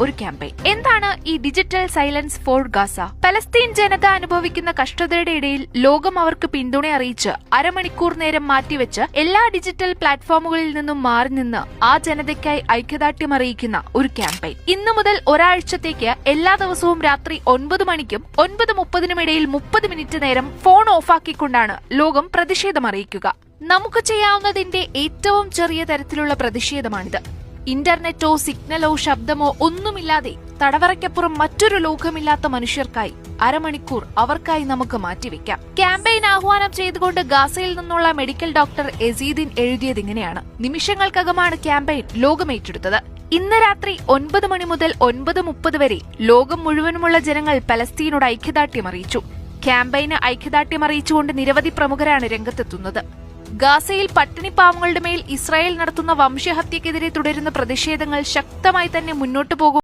ഒരു ക്യാമ്പയിൻ. എന്താണ് ഈ digital silence for Gaza? Palestine ജനത അനുഭവിക്കുന്ന കഷ്ടതയുടെ ഇടയിൽ ലോകം അവർക്ക് പിന്തുണ അറിയിച്ച് അരമണിക്കൂർ നേരം മാറ്റിവെച്ച് എല്ലാ ഡിജിറ്റൽ പ്ലാറ്റ്ഫോമുകളിൽ നിന്നും മാറി നിന്ന് ആ ജനതയ്ക്കായി ഐക്യദാർഢ്യം അറിയിക്കുന്ന ഒരു ക്യാമ്പയിൻ. ഇന്നു മുതൽ ഒരാഴ്ചത്തേക്ക് എല്ലാ ദിവസവും രാത്രി ഒൻപത് മണിക്കും ഒൻപത് മുപ്പതിനും ഇടയിൽ മുപ്പത് മിനിറ്റ് നേരം ഫോൺ ഓഫാക്കിക്കൊണ്ടാണ് ലോകം പ്രതിഷേധം അറിയിക്കുക. നമുക്ക് ചെയ്യാവുന്നതിന്റെ ഏറ്റവും ചെറിയ തരത്തിലുള്ള പ്രതിഷേധമാണിത്. ഇന്റർനെറ്റോ സിഗ്നലോ ശബ്ദമോ ഒന്നുമില്ലാതെ തടവറയ്ക്കപ്പുറം മറ്റൊരു ലോകമില്ലാത്ത മനുഷ്യർക്കായി അരമണിക്കൂർ അവർക്കായി നമുക്ക് മാറ്റിവെക്കാം. ക്യാമ്പയിൻ ആഹ്വാനം ചെയ്തുകൊണ്ട് ഗാസയിൽ നിന്നുള്ള മെഡിക്കൽ ഡോക്ടർ എസീദിൻ എഴുതിയത് ഇങ്ങനെയാണ്. നിമിഷങ്ങൾക്കകമാണ് ക്യാമ്പയിൻ ലോകമേറ്റെടുത്തത് ഇന്ന് രാത്രി ഒൻപത് മണി മുതൽ ഒൻപത് മുപ്പത് വരെ ലോകം മുഴുവനുമുള്ള ജനങ്ങൾ പലസ്തീനോട് ഐക്യദാർഢ്യം അറിയിച്ചു. ക്യാമ്പയിന് ഐക്യദാർഢ്യം അറിയിച്ചുകൊണ്ട് നിരവധി പ്രമുഖരാണ് രംഗത്തെത്തുന്നത്. ഗാസയിൽ പട്ടിണിപ്പാവങ്ങളുടെ മേൽ ഇസ്രായേൽ നടത്തുന്ന വംശഹത്യക്കെതിരെ തുടരുന്ന പ്രതിഷേധങ്ങൾ ശക്തമായി തന്നെ മുന്നോട്ടു പോകും.